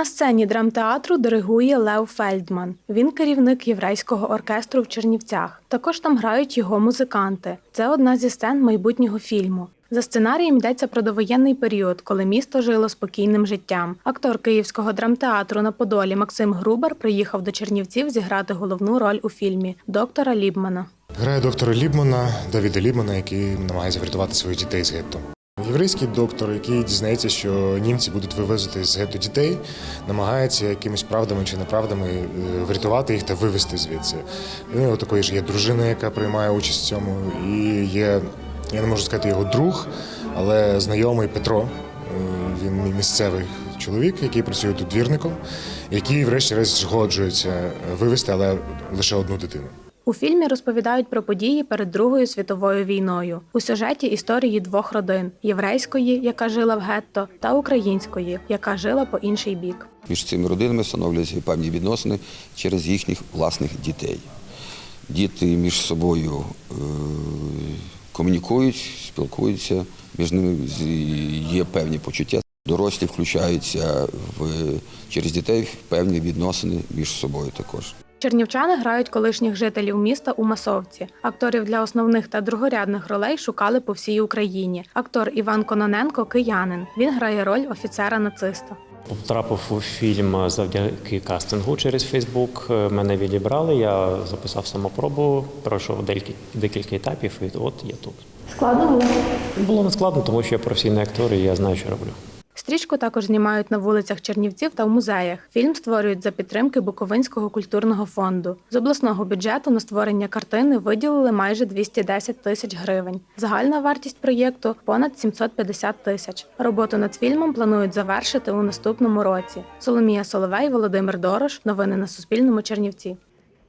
На сцені драмтеатру диригує Лев Фельдман. Він керівник єврейського оркестру в Чернівцях. Також там грають його музиканти. Це одна зі сцен майбутнього фільму. За сценарієм йдеться про довоєнний період, коли місто жило спокійним життям. Актор Київського драмтеатру на Подолі Максим Грубер приїхав до Чернівців зіграти головну роль у фільмі доктора Лібмана. Грає доктора Лібмана, Давіда Лібмана, який намагається врятувати своїх дітей з гетто. Єврейський доктор, який дізнається, що німці будуть вивезти з гетто дітей, намагається якимись правдами чи неправдами е, врятувати їх та вивезти звідси. І У нього такої ж є дружина, яка приймає участь в цьому, і є, я не можу сказати його друг, але знайомий Петро. Е, Він місцевий чоловік, який працює тут двірником, який, врешті-решт, згоджується вивезти, але лише одну дитину. У фільмі розповідають про події перед Другою світовою війною. У сюжеті історії двох родин: єврейської, яка жила в гетто, та української, яка жила по інший бік. Між цими родинами встановлюються певні відносини через їхніх власних дітей. Діти між собою е, комунікують, спілкуються, між ними є певні почуття. Дорослі включаються в, через дітей в певні відносини між собою також. Чернівчани грають колишніх жителів міста у масовці. Акторів для основних та другорядних ролей шукали по всій Україні. Актор Іван Кононенко киянин. Він грає роль офіцера нациста. Потрапив у фільм завдяки кастингу через Фейсбук. Мене відібрали. Я записав самопробу, пройшов декілька, декілька етапів, і от я тут. Складно було. Було не складно, тому що я професійний актор і я знаю, що роблю. Стрічку також знімають на вулицях Чернівців та в музеях. Фільм створюють за підтримки Буковинського культурного фонду. З обласного бюджету на створення картини виділили майже 210 тисяч гривень. Загальна вартість проєкту понад 750 тисяч. Роботу над фільмом планують завершити у наступному році. Соломія Соловей, Володимир Дорош. Новини на Суспільному. Чернівці.